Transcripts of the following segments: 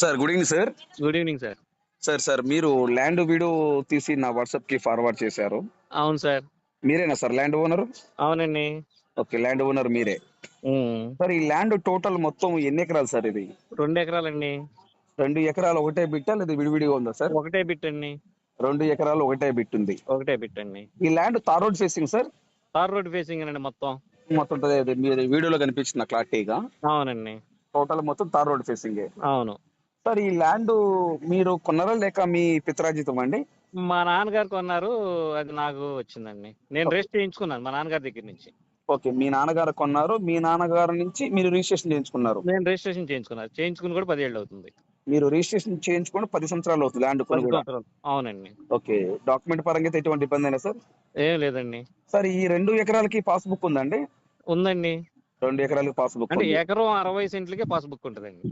Sir good evening sir. Good evening sir. Sir sir మీరు land video తీసి నా వాట్సాప్కి ఫార్వర్డ్ చేశారు. అవును సార్. మీరేనా సార్ ల్యాండ్ ఓనర్? అవునండి. ఓకే ల్యాండ్ ఓనర్ మీరే. సార్ ఈ ల్యాండ్ టోటల్ మొత్తం ఎన్ని ఎకరాలు సార్ ఇది? రెండు ఎకరాలండి. రెండు ఎకరాలు ఒకటే బిట్టా లేదా విడివిడిగా ఉందా సార్? ఒకటే బిట్ అండి. రెండు ఎకరాలు ఒకటే బిట్ ఉంది. ఒకటే బిట్ అండి. ఈ land tar road facing sir? Tar road facing అండి మొత్తం. మొత్తం మీరు వీడియోలో కనిపించిన క్లారిటీగా. అవునండి. టోటల్ మొత్తం తార్ రోడ్ ఫేసింగ్. అవును. సార్ ఈ ల్యాండ్ మీరు కొన్నారా లేక మీ పిత్రాజితం అండి? మా నాన్నగారు కొన్నారు అది నాకు వచ్చిందండి. నేను రేస్ట్ చేయించుకున్నాను మా నాన్నగారి దగ్గర నుంచి. ఓకే మీ నాన్నగారు కొన్నారు మీ నాన్నగారు నుంచి మీరు రిజిస్ట్రేషన్ చేయించుకున్నారు. నేను రిజిస్ట్రేషన్ చేయించుకున్నాను. చేయించుకుని కూడా పదేళ్ళు అవుతుంది. మీరు రిజిస్ట్రేషన్ చేయించుకొని పది సంవత్సరాలు అవుతుంది ల్యాండ్ కొని కూడా అవునండి. ఓకే డాక్యుమెంట్ పరంగా అయితే ఎటువంటి ఇబ్బంది అయినా సార్? ఏం లేదండి. సార్ ఈ రెండు ఎకరాలకి పాస్బుక్ ఉందండి? ఉందండి. రెండు ఎకరాలకి పాస్బుక్ అంటే ఎకరం అరవై సెంట్లకే పాస్బుక్ ఉంటుందండి.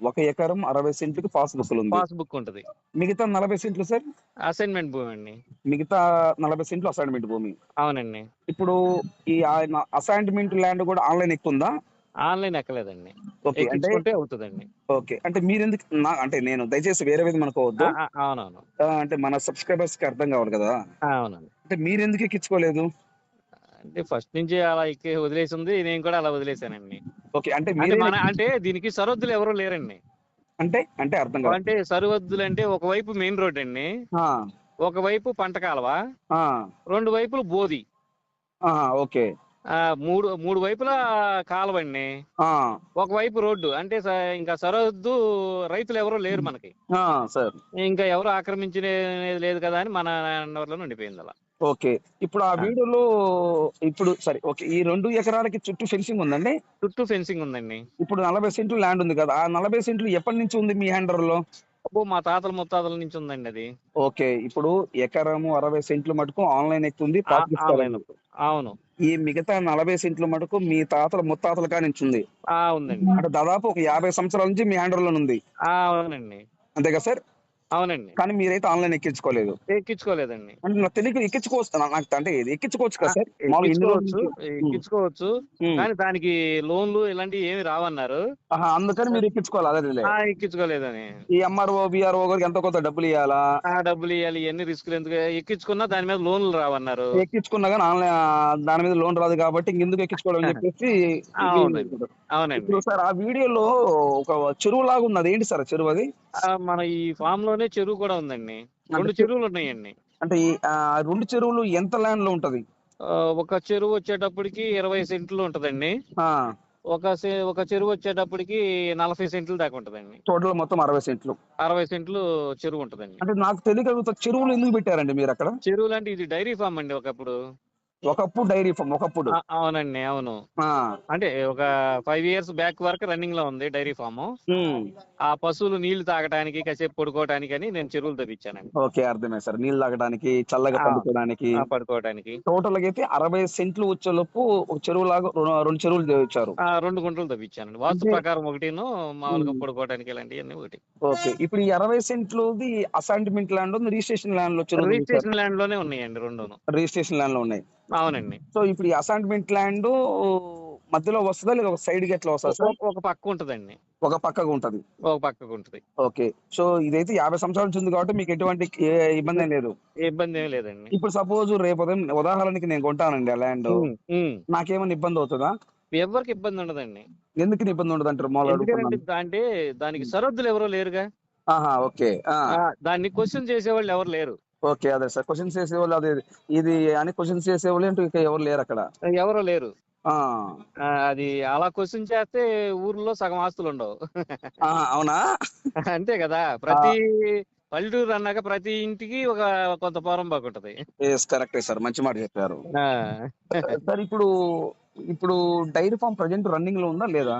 ఒక ఎకరం అరవై సెంట్లకి పాస్బుక్ ఉంది. పాస్బుక్ ఉంటుంది. మిగతా నలభై సెంట్లు సార్? అసైన్మెంట్ భూమి అండి. మిగతా నలభై సెంట్లు అసైన్మెంట్ భూమి. అవునండి. ఇప్పుడు ఈ అసైన్మెంట్ ల్యాండ్ కూడా ఆన్లైన్ ఎక్కుందా ఆన్లైన్ ఎక్కలేదండి. ఓకే అంటే అవుతుందండి. ఓకే అంటే మీరు ఎందుకు నా అంటే నేను దయచేసి వేరే విధంగా అనుకోవద్దు. అవునవును. అంటే మన సబ్స్క్రైబర్స్కి అర్థం కావాలి కదా. అవునండి. అంటే మీరు ఎందుకు ఎక్కించుకోలేదు? అంటే ఫస్ట్ నుంచి అలా ఎక్కి వదిలేసి ఉంది నేను కూడా అలా వదిలేశానండి ఓకే అంటే అంటే మన అంటే దీనికి సరిహద్దులు ఎవరు లేరండి. అంటే అంటే అర్థం కాదు అంటే సరిహద్దులు అంటే ఒకవైపు మెయిన్ రోడ్ అండి ఆ, ఒకవైపు పంట కాలువ ఆ, రెండు వైపులు బోది. ఆ, ఓకే. మూడు మూడు వైపుల కాలువ అండి. ఒకవైపు రోడ్డు అంటే ఇంకా సరిహద్దు రైతులు ఎవరు లేరు మనకి. ఆ, సార్. ఇంకా ఎవరు ఆక్రమించినది లేదు కదా అని మన ఉండిపోయింది అలా. ఓకే. ఇప్పుడు ఆ వీడియోలో ఇప్పుడు సరే ఓకే. ఈ రెండు ఎకరాలకి చుట్టూ ఫెన్సింగ్ ఉందండి? చుట్టూ ఫెన్సింగ్ ఉందండి. ఇప్పుడు నలభై సెంట్లు ల్యాండ్ ఉంది కదా ఆ నలభై సెంట్లు ఎప్పటి నుంచి ఉంది మీ హ్యాండర్లో అబ్బో మా తాతల ముత్తాతల నుంచి ఉందండి అది. ఓకే. ఇప్పుడు ఎకరము అరవై సెంట్లు మటుకు ఆన్లైన్ ఎక్కుంది అవును. ఈ మిగతా నలభై సెంట్లు మటుకు మీ తాతల ముత్తాతల కా నుంచి ఉంది. ఉందండి. అంటే దాదాపు ఒక యాభై సంవత్సరాల నుంచి మీ హ్యాండర్లో ఉంది అవునండి. అంతే కదా సార్? అవునండి. కానీ మీరైతే ఆన్లైన్ ఎక్కించుకోలేదు. ఎక్కించుకోలేదండి. అంటే నాకు తెలియక ఎక్కించుకోవచ్చు నాకు అంటే ఎక్కించుకోవచ్చు కదా సార్? ఎక్కించుకోవచ్చు. కానీ దానికి లోన్లు ఇలాంటివి ఏమి రావన్నారు. ఆహా, అందుకని మీరు ఎక్కించుకోవాలి అదే ఎక్కించుకోలేదని. ఈ ఎంఆర్ఓ బిఆర్ఓ గారికి ఎంతో కొంత డబ్బులు ఇవ్వాలా ఆ డబ్బులు ఇవ్వాలి ఇవన్నీ రిస్కులు ఎందుకు? ఎక్కించుకున్నా దాని మీద లోన్లు రావన్నారు. ఎక్కించుకున్నా కానీ ఆన్లైన్ దాని మీద లోన్ రాదు కాబట్టి ఇంకెందుకు ఎక్కించుకోవడం అని చెప్పేసి అవునండి. సార్ ఆ వీడియోలో ఒక చెరువు లాగా ఉంది అది ఏంటి సార్ చెరువు అది? మన ఈ ఫామ్ లోనే చెరువు కూడా ఉందండి. రెండు చెరువులు ఉన్నాయండి. అంటే ఆ, రెండు చెరువులు ఎంత ల్యాండ్లో ఉంటది? ఒక చెరువు వచ్చేటప్పటికి ఇరవై సెంట్లు ఉంటదండి. ఒక ఒక చెరువు వచ్చేటప్పటికి నలభై సెంట్లు దాకా ఉంటదండి. టోటల్ మొత్తం అరవై సెంట్లు. అరవై సెంట్లు చెరువు ఉంటదండి. అంటే నాకు తెలియక చెరువులు ఎందుకు పెట్టారండి మీరు అక్కడ? చెరువులు అంటే ఇది డైరీ ఫామ్ అండి ఒకప్పుడు. ఒకప్పుడు డైరీ ఫామ్ ఒకప్పుడు. ఆ, అవునండి అవును. ఆ. అంటే ఒక ఫైవ్ ఇయర్స్ బ్యాక్ వరకు రన్నింగ్లో ఉంది డైరీ ఫామ్. ఉమ్. ఆ పశువులు నీళ్ళు తాగడానికి కాసేపు పడుకోవడానికి అని నేను చెరువులు తవ్వించానండి ఓకే అర్థమే సార్. నీళ్ళు తాగడానికి చల్లగా ఆ. పండుకోవడానికి. ఆ, పడుకోవడానికి టోటల్గా అయితే అరవై సెంట్లు వచ్చేలోపు ఒక చెరువు లాగా రెండు- రెండు చెరువులు తెచ్చారు ఆ రెండు గుంటలు తవ్వించానండి వాస్తు అంటే- ప్రకారం ఒకటిను మామూలుగా ఉమ్. పడుకోవడానికి ఇలాంటివన్నీ ఒకటి. ఓకే ఇప్పుడు ఈ అరవై సెంట్లుది అసైన్మెంట్ ల్యాండ్ ఉంది రిజిస్ట్రేషన్ ల్యాండ్లో చెరువు. రిజిస్ట్రేషన్ ల్యాండ్లోనే ఉన్నాయండి రెండును. రిజిస్ట్రేషన్ ల్యాండ్లో ఉన్నాయి. అవునండి. సో ఇప్పుడు ఈ అసైన్మెంట్ ల్యాండ్ మధ్యలో వస్తుందా లేదా ఒక సైడ్కి ఎట్లా వస్తుంది సార్? ఒక- పక్క ఉంటదండి. ఒక పక్కగా ఉంటది. ఒక పక్కకు ఉంటది. ఓకే. సో ఇదైతే యాభై సంవత్సరాల నుంచి ఉంది కాబట్టి మీకు ఎటువంటి ఏ ఇబ్బంది లేదు. ఇబ్బంది ఏం లేదండి. ఇప్పుడు సపోజ్ రేపు ఉదయం ఉదాహరణకి నేను కొంటానండి ఆ ల్యాండ్. ఉమ్. నాకేమైనా ఇబ్బంది అవుతుందా? ఎవరికి ఇబ్బంది ఉండదండి. ఎందుకు ఇబ్బంది ఉండదు అంటారు ఎందుకంటే దా- అంటే దానికి సరహద్దులు ఎవరో లేరుగా. ఆహా ఓకే. ఆ, దాన్ని క్వశ్చన్ చేసేవాళ్ళు ఎవరు లేరు. ఓకే అదే సార్. క్వశ్చన్స్ చేసేవాళ్ళు అదే ఇది అని క్వశ్చన్స్ చేసేవాళ్ళు అంటూ ఇక ఎవరు లేరు అక్కడ. ఎవరో లేరు. అది అలా క్వశ్చన్ చేస్తే ఊర్లో సగం ఆస్తులు ఉండవు. అవునా? అంతే కదా. ప్రతి పల్లెటూరు అన్నాక ప్రతి ఇంటికి ఒక కొంత పోరం బాగుంటది కరెక్టే సార్. మంచి మాట చెప్పారు. సార్ ఇప్పుడు ఇప్పుడు డైరీ ఫామ్ ప్రజెంట్ రన్నింగ్లో ఉందా లేదా?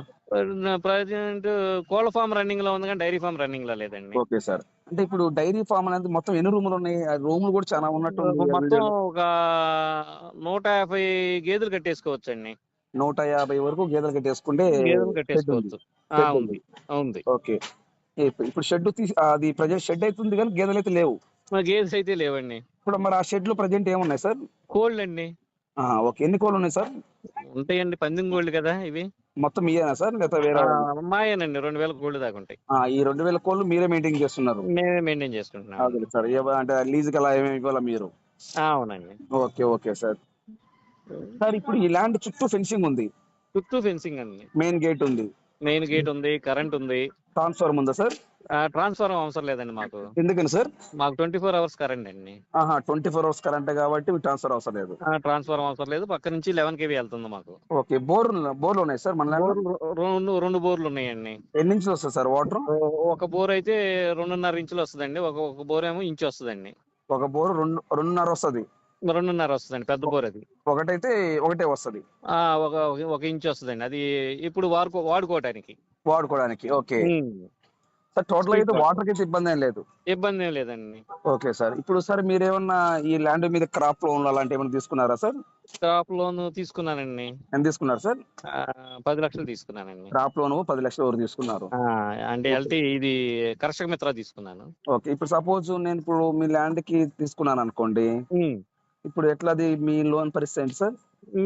ప్రజెంట్ కోళ్ళ ఫామ్ రన్నింగ్లో ఉంది కానీ డైరీ ఫామ్ రన్నింగ్లో లేదండి. Okay sir. అంటే ఇప్పుడు డైరీ ఫామ్ అనేది మొత్తం ఎన్ని రూములు ఉన్నాయి? ఆ రూములు కూడా చాలా ఉన్నట్టు మొత్తం. ఒక నూట యాభై గేదెలు కట్టేసుకోవచ్చు అండి నూట యాభై వరకు గేదెలు కట్టేసుకుంటే గేదెలు కట్టేసుకోవచ్చు. ఉంది. ఉంది. ఓకే. ఇప్పుడు షెడ్ తీసి అది ప్రజెంట్ షెడ్ అవుతుంది కానీ గేదెలు అయితే లేవు. గేదెస్ అయితే లేవండి. ఇప్పుడు మరి ఆ షెడ్లో ప్రజెంట్ ఏమున్నాయి సార్? కోళ్ళు అండి ఓకే. ఎన్ని కోళ్ళు ఉన్నాయి సార్? ఉంటాయండి పందెం కోళ్ళు కదా ఇవి. మొత్తం మీయేనా సార్? లేదా వేరే? మాయేనండి. రెండు వేల కోళ్ళు దాకా ఉంటాయి. ఈ రెండు వేల కోళ్ళు మీరే మెయింటైన్ చేస్తున్నారు? మేమే మెయింటైన్ చేసుకుంటున్నాం అదే సార్ అంటే లీజుకి అలా ఏమేమి ఇవ్వాలా మీరు? అవునండి. Okay okay sir. సార్ ఇప్పుడు ఈ ల్యాండ్ చుట్టూ ఫెన్సింగ్ ఉంది. చుట్టూ ఫెన్సింగ్ అండి. మెయిన్ గేట్ ఉంది. మెయిన్ గేట్ ఉంది కరెంట్ ఉంది. ట్రాన్స్ఫార్మర్ ఉందా సార్? ట్రాన్స్ఫర్ అవసరం లేదండి మాకు. ఎందుకని సార్? మాకు ట్వంటీ ఫోర్ అవర్స్ కరెంట్ అండి. ఆహా ట్వంటీ ఫోర్ అవర్స్ కరెంట్ కాబట్టి ట్రాన్స్ఫర్ అవసరం లేదు. ట్రాన్స్ఫర్ అవసరం లేదు. పక్క నుంచి లెవెన్ కేవీ వెళ్తుంది మాకు. ఓకే బోర్ బోర్లు ఉన్నాయి సార్ మన రెండు రెండు బోర్లు ఉన్నాయండి. ఎన్ని ఇంచులు వస్తుంది సార్ వాటర్? ఒక బోర్ అయితే రెండున్నర ఇంచులు వస్తుందండి. ఒక ఒక బోర్ ఏమో ఇంచు వస్తుందండి. ఒక బోర్ రెండు రెండున్నర వస్తుంది. రెండున్నర వస్తుందండి పెద్ద బోర్ అది. ఒకటైతే ఒకటే వస్తుంది. ఆ, ఒక ఒక ఇంచు వస్తుందండి అది ఇప్పుడు వాడుకో వాడుకోవటానికి. వాడుకోవడానికి ఓకే. ఉమ్. సార్ టోటల్ అయితే వాటర్ అయితే ఇబ్బంది ఏం లేదు. ఇబ్బంది ఏం లేదండి. ఓకే సార్ ఇప్పుడు సార్ మీరు ఏమన్నా ఈ ల్యాండ్ మీద క్రాప్ లోన్ అలాంటి ఏమైనా తీసుకున్నారా సార్? క్రాప్ లోన్ తీసుకున్నానండి. ఎంత తీసుకున్నారు సార్? ఆ, పది లక్షలు తీసుకున్నానండి. క్రాప్ లోన్ పది లక్షలు ఎవరు తీసుకున్నారు? ఆ, అంటే ఎల్టీ ఇది కర్షక మిత్ర తీసుకున్నాను. ఓకే ఇప్పుడు సపోజ్ నేను ఇప్పుడు మీ ల్యాండ్కి తీసుకున్నాను అనుకోండి. ఉమ్. ఇప్పుడు ఎట్లాది మీ లోన్ పరిస్థితి ఏంటి సార్?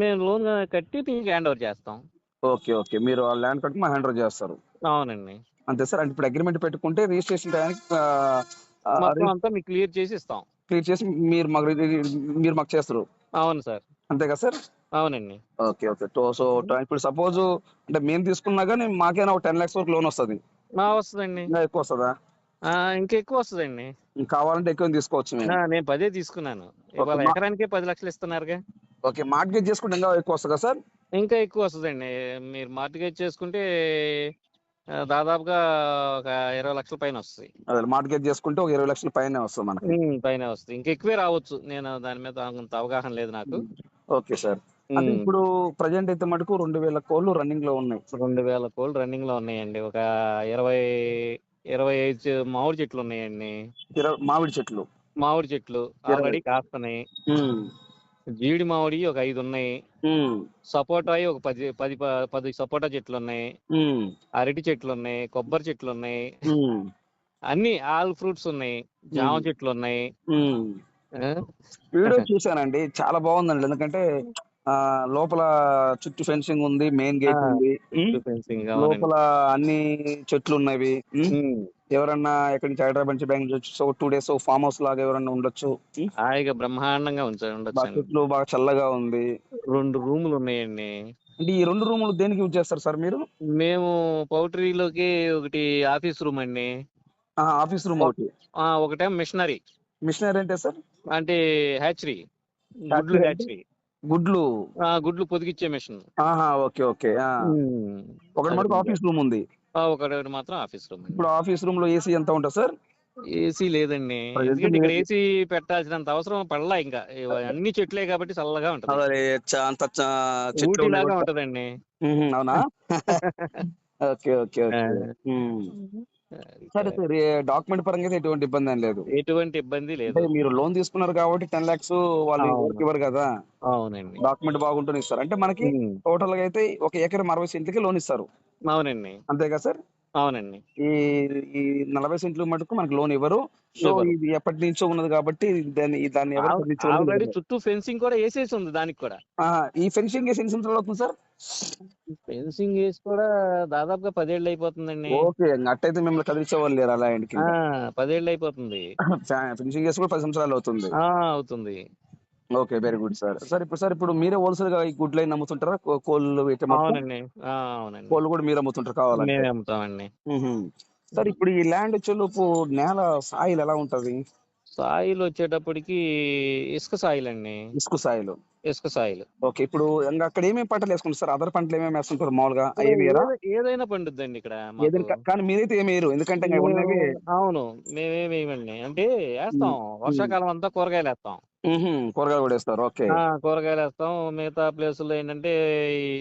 మేము లోన్ కట్టి మీకు హ్యాండ్ ఓవర్ చేస్తాం. Okay okay. మీరు ఆ ల్యాండ్ కట్టి మా హ్యాండ్ ఓవర్ చేస్తారు. అవునండి. అంతే సార్. అంటే ఇప్పుడు అగ్రిమెంట్ పెట్టుకుంటే రిజిస్ట్రేషన్ టైంకి మొత్తం అంతా మీకు క్లియర్ చేసి ఇస్తాం. క్లియర్ చేసి మీరు మాకు మీరు మాకు చేస్తారు. అవును సార్. అంతే కదా సార్? అవునండి. Okay okay. సో ఇప్పుడు సపోజ్ అంటే మేము తీసుకున్నా కానీ మాకైనా ఒక టెన్ లాక్స్ వరకు లోన్ వస్తుంది? మా వస్తుందండి. ఇంకా ఎక్కువ వస్తుందా? ఆ, ఇంకా ఎక్కువ వస్తుందండి కావాలంటే ఎక్కువ తీసుకోవచ్చు నేను పదే తీసుకున్నాను. ఇవాళ మా- ఎకరానికే పది లక్షలు ఇస్తున్నారుగా. ఓకే మార్కెట్ చేసుకుంటే ఇంకా ఎక్కువ వస్తుందా సార్? ఇంకా ఎక్కువ వస్తుందండి. మీరు మార్టిగేజ్ చేసుకుంటే ఆ, దాదాపుగా ఒక ఇరవై లక్షల పైన వస్తాయి. అదే మార్కెట్ చేసుకుంటే ఒక ఇరవై లక్షల పైన వస్తుంది మనకి. ఉమ్, పైన వస్తాయి. ఇంకా ఎక్కువే రావచ్చు. నేను దాని మీద అంత అవగాహన లేదు నాకు. Okay sir. అంటే ఉమ్, ఇప్పుడు ప్రజెంట్ అయితే మటుకు రెండు వేల కోళ్ళు రన్నింగ్లో ఉన్నాయి. రెండు వేల కోళ్ళు రన్నింగ్లో ఉన్నాయండి. ఒక ఇరవై ఇరవై ఐదు మామిడి చెట్లు ఉన్నాయండి. మామిడి చెట్లు. మామిడి చెట్లు. ఆల్రెడీ కాస్తున్నాయి. జీడి మామిడి ఒక ఐదు ఉన్నాయి. సపోటా ఒక పది పది పది సపోటా చెట్లు ఉన్నాయి. అరటి చెట్లు ఉన్నాయి కొబ్బరి చెట్లు ఉన్నాయి. అన్ని ఆల్ ఫ్రూట్స్ ఉన్నాయి. జామ. చెట్లు ఉన్నాయి? వీడియో చూసానండి చాలా బాగుందండి. ఎందుకంటే లోపల చుట్టూ ఫెన్సింగ్ ఉంది మెయిన్ గేట్ ఉంది. లోపల అన్ని చెట్లు ఉన్నవి. ఎవరన్నా ఎక్కడి నుంచి హైదరాబాద్ నుంచి Bengaluru so two days farm house లాగా ఎవరన్నా ఉండొచ్చు. హాయిగా బ్రహ్మాండంగా ఉండొచ్చు చెట్లు బాగా చల్లగా ఉంది. రెండు రూములు ఉన్నాయండి. అంటే ఈ రెండు రూములు దేనికి యూజ్ చేస్తారు సార్ మీరు? మేము పౌల్ట్రీలోకి ఒకటి ఆఫీస్ రూమ్ అండి. ఆఫీస్ రూమ్ ఒకటి. ఆ, ఒకటేమో మిషనరీ. మిషనరీ అంటే సార్? అంటే హ్యాచరీ. గుడ్లు? హ్యాచరీ. గుడ్లు. గుడ్లు పొదిగిచ్చే మిషన్. ఆహా ఓకే ఓకే ఆ. ఒకటి మటుకు ఆఫీస్ రూమ్ ఉంది. ఒకటి మాత్రం ఆఫీస్ రూమ్ ఇప్పుడు ఆఫీస్ రూమ్లో ఏసీ ఎంత ఉంటుంది సార్? ఏసీ లేదండి. ఎందుకంటే ఇక్కడ. ఏసీ? పెట్టాల్సినంత అవసరం పడలా ఇంకా. అన్ని చెట్లే కాబట్టి చల్లగా ఉంటది. లాగా. ఉంటదండి. అవునా? Okay okay. సరే సార్. డాక్యుమెంట్ పరంగా అయితే ఎటువంటి ఇబ్బంది ఏం లేదు. ఎటువంటి ఇబ్బంది లేదు. మీరు లోన్ తీసుకున్నారు కాబట్టి టెన్ లాక్స్ వాళ్ళు. ఎవరికి ఇవ్వరు కదా? అవునండి. డాక్యుమెంట్ బాగుంటుంది ఇస్తారు. అంటే మనకి టోటల్గా అయితే ఒక ఎకరం అరవై సెంట్లకి లోన్ ఇస్తారు. అవునండి. అంతే కదా సార్? అవునండి. ఈ ఈ నలభై సెంట్లు మటుకు మనకు లోన్ ఇవ్వరు. సో. ఇది ఎప్పటి నుంచో ఉన్నది కాబట్టి దాన్ని దాన్ని ఎవరు. చుట్టూ ఫెన్సింగ్ కూడా వేసేసి ఉంది దానికి కూడా. ఈ ఫెన్సింగ్ వేసి ఎన్ని సంవత్సరాలు అవుతుంది సార్? ఫెన్సింగ్ వేసి కూడా దాదాపుగా పదేళ్ళు అయిపోతుందండి. ఓకే అట్టయితే మిమ్మల్ని కదిలించే వాళ్ళు లేరు అలా ఇంటికి ఆ పదేళ్ళు అయిపోతుంది. ఫినిషింగ్ చేసి కూడా పది సంవత్సరాలు అవుతుంది. అవుతుంది. Okay very good sir sir ఇప్పుడు సార్ ఇప్పుడు మీరే హోల్సేల్గా ఈ గుడ్ లైన్ అమ్ముతుంటారా? కోళ్ళు? అవునండి. కోళ్ళు కూడా మీరు అమ్ముతుంటారు కావాలంటే. మేమే అమ్ముతామండి. మ్మ్. సార్ ఇప్పుడు ఈ ల్యాండ్ వచ్చేలోపు నేల సాయిల్ ఎలా ఉంటది? సాయిల్ వచ్చేటప్పటికి ఇసుక సాయిల్ అండి ఇసుక సాయిల్. ఇసుక సాయిల్. ఓకే ఇప్పుడు ఇంకా అక్కడ ఏమేమి పంటలు వేసుకుంటారు సార్ అదర్ పంటలు ఏమేమి వేస్తుంటారు మామూలుగా? ఏదైనా పండుద్దండి ఇక్కడ. ఏదైనా కానీ మీరైతే ఏమి వేయరు. ఎందుకంటే ఉన్నవి అవును మేమేమి అంటే వేస్తాం. వర్షాకాలం అంతా కూరగాయలు వేస్తాం. కూరగాయలు కూడా వేస్తారు. ఓకే. ఆ, కూరగాయలు వేస్తాం. మిగతా ప్లేసుల్లో ఏంటంటే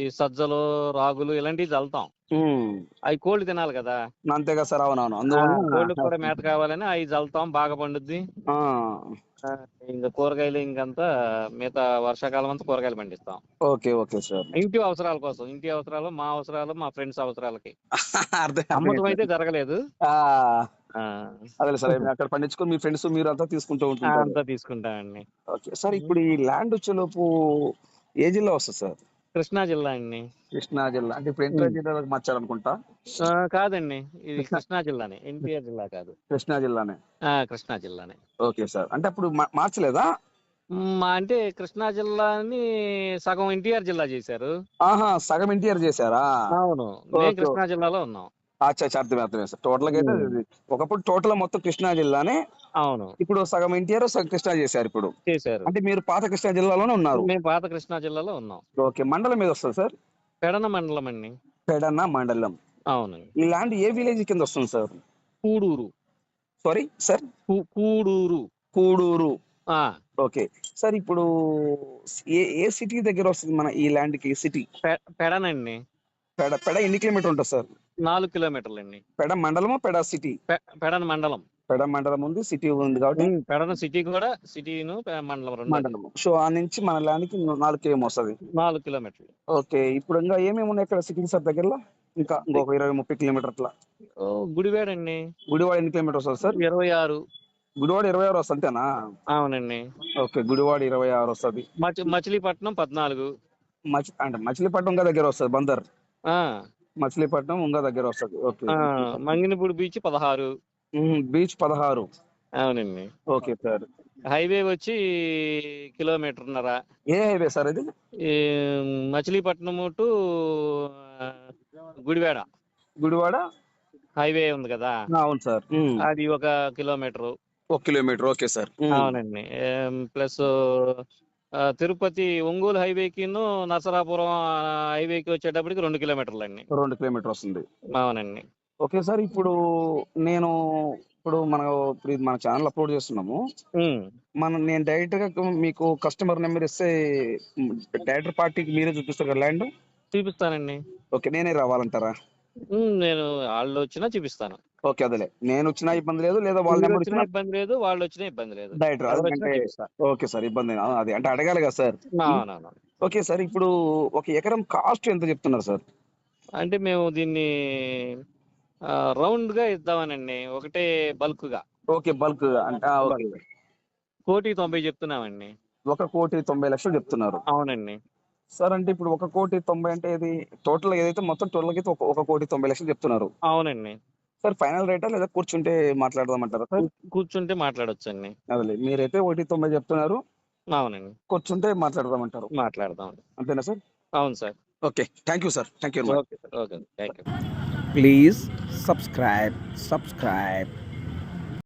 ఈ సజ్జలు రాగులు ఇలాంటివి చల్లుతాం. అవి కోళ్ళు తినాలి కదా. అంతేగా సార్. అవునవును. ఆ, అందువల్ల కోళ్ళకి కూడా మేత కావాలని అవి చల్లుతాం. బాగా పండుద్ది. ఆ, ఆ, ఇంకా కూరగాయలు ఇంకంతా మిగతా వర్షాకాలం అంతా కూరగాయలు పండిస్తాం. Okay okay sir. ఇంటి అవసరాల కోసం. ఇంటి అవసరాలు మా అవసరాలు మా ఫ్రెండ్స్ అవసరాలకి. అర్థం అమ్మకం అయితే జరగలేదు. ఆ, అదే సార్ అక్కడ పండించుకొని మీ ఫ్రెండ్స్ మీరు అంతా తీసుకుంటూ ఆ, ఉంటుంటారు. అంతా తీసుకుంటామండి. ఓకే. సార్ ఇప్పుడు ఈ ల్యాండ్ వచ్చేలోపు ఏ జిల్లా వస్తుంది సార్? కృష్ణా జిల్లా అండి. కృష్ణా జిల్లా. అంటే ఇప్పుడు ఎన్టీఆర్ జిల్లాలోకి మార్చాలనుకుంటా కాదండి. ఇది కృష్ణా జిల్లానే. ఎన్టీఆర్ జిల్లా కాదు. కృష్ణా జిల్లానే. ఆ, కృష్ణా జిల్లానే. Okay sir. అంటే అప్పుడు మార్చలేదా? మ్, అంటే కృష్ణా జిల్లాని సగం ఎన్టీఆర్ జిల్లా చేశారు. ఆహా సగం ఎన్టీఆర్ చేశారా? అవును. మేము. కృష్ణా జిల్లాలో ఉన్నాం. అచ్చా అచ్చా, అర్థమే సార్. టోటల్గా అయితే. ఒకప్పుడు టోటల్ మొత్తం కృష్ణా జిల్లానే అవును. ఇప్పుడు సగం ఎన్టీఆర్ సగం కృష్ణా చేశారు ఇప్పుడు. చేశారు. అంటే మీరు పాత కృష్ణా జిల్లాలోనే ఉన్నారు. మేము పాత కృష్ణా జిల్లాలో ఉన్నాం. ఓకే మండలం మీద వస్తుంది సార్? పెడన మండలం అండి. పెడన్న మండలం. అవునండి ఈ ల్యాండ్ ఏ విలేజ్ కింద వస్తుంది sir? Kuduru. Sorry? Sir Kuduru. Kuduru. ఆ. ఓకే. సార్ ఇప్పుడు ఏ ఏ సిటీ దగ్గర వస్తుంది మన ఈ ల్యాండ్కి సిటీ పెడనండి. పెడ పెడ ఎన్ని కిలోమీటర్ ఉంటుంది సార్? నాలుగు కిలోమీటర్లు అండి పెడ మండలమా పెడ సిటీ? పెడన మండలం. పెడ మండలం ఉంది సిటీ ఉంది కాబట్టి పెడన సిటీ కూడా సిటీను మండలం మండలం సో ఆ నుంచి మన ల్యాండ్కి నాలుగు కిలోమీటర్ వస్తుంది. నాలుగు కిలోమీటర్లు. ఓకే ఇప్పుడు ఇంకా ఏమేమి ఉన్నాయి ఇక్కడ సిటీ సార్ దగ్గరలో? ఇంకా ఇంకొక ఇరవై ముప్పై కిలోమీటర్ అట్లా ఓ, గుడివాడండి. గుడివాడ ఎన్ని కిలోమీటర్ వస్తుంది సార్? ఇరవై ఆరు గుడివాడ ఇరవై ఆరు వస్తుంది అంతేనా? అవునండి. ఓకే గుడివాడ ఇరవై ఆరు వస్తుంది. మచి మచిలీపట్నం పద్నాలుగు. మచి అంటే మచిలీపట్నం దగ్గర వస్తుంది బందర్. ఆ, మచిలీపట్నం ఇంకా దగ్గర వస్తుంది ఓకే మంగినపూడి బీచ్ పదహారు. బీచ్ పదహారు. అవునండి. Okay sir. హైవే వచ్చి కిలోమీటర్న్నర. ఏ హైవే సార్ ఇది? మచిలీపట్నం టు గుడివాడ. గుడివాడ? హైవే ఉంది కదా? అవును సార్. అది ఒక కిలోమీటరు. ఒక కిలోమీటర్ ఓకే సార్. అవునండి. ప్లస్ తిరుపతి ఒంగోలు హైవేకి నరసరాపురం హైవేకి వచ్చేటప్పటికి రెండు కిలోమీటర్లు అండి రెండు కిలోమీటర్ వస్తుంది అవునండి. ఓకే సార్ ఇప్పుడు నేను ఇప్పుడు మన ఇప్పుడు మన ఛానల్ అప్లోడ్ చేస్తున్నాము. మనం నేను డైరెక్ట్గా మీకు కస్టమర్ నెంబర్ ఇస్తే డైరెక్టర్ పార్టీకి మీరే చూపిస్తారు కదా ల్యాండ్? చూపిస్తానండి. ఓకే నేనే రావాలంటారా? ఉమ్, నేను వాళ్ళు వచ్చినా చూపిస్తాను. ఓకే అదేలే. నేను వచ్చినా ఇబ్బంది లేదు లేదా వాళ్ళ మీరు నెంబర్ వచ్చినా ఇబ్బంది లేదు వాళ్ళు వచ్చినా ఇబ్బంది లేదు. ఎవరు వచ్చినా అంటే చూపిస్తా. ఓకే సార్ ఇబ్బంది లేదు. అది అంటే అడగాలి కదా సార్. అవునవును ఓకే సార్ ఇప్పుడు ఒక ఎకరం కాస్ట్ ఎంత చెప్తున్నారు సార్? అంటే మేము దీన్ని రౌండ్గా ఇద్దామనండి. ఒకటే బల్క్గా ఓకే బల్క్ అంటే ఆ, ఓకే. కోటి తొంభై చెప్తున్నామండి. ఒక కోటి తొంభై లక్షలు చెప్తున్నారు. అవునండి. సార్ అంటే ఇప్పుడు ఒక కోటి తొంభై అంటే ఇది టోటల్ ఏదైతే మొత్తం టోటల్ అయితే ఒక ఒక కోటి తొంభై లక్షలు చెప్తున్నారు. అవునండి. సార్ ఫైనల్ రేటా లేదా కూర్చుంటే మాట్లాడదామంటారా? సార్ కూర్చుంటే మాట్లాడొచ్చండి. అదే మీరైతే ఒకటి తొంభై చెప్తున్నారు. అవునండి. కూర్చుంటే మాట్లాడదామంటారు. మాట్లాడదాం అంతేనా సార్? అవును sir. Okay thank you sir thank you okay okay thank you please subscribe subscribe.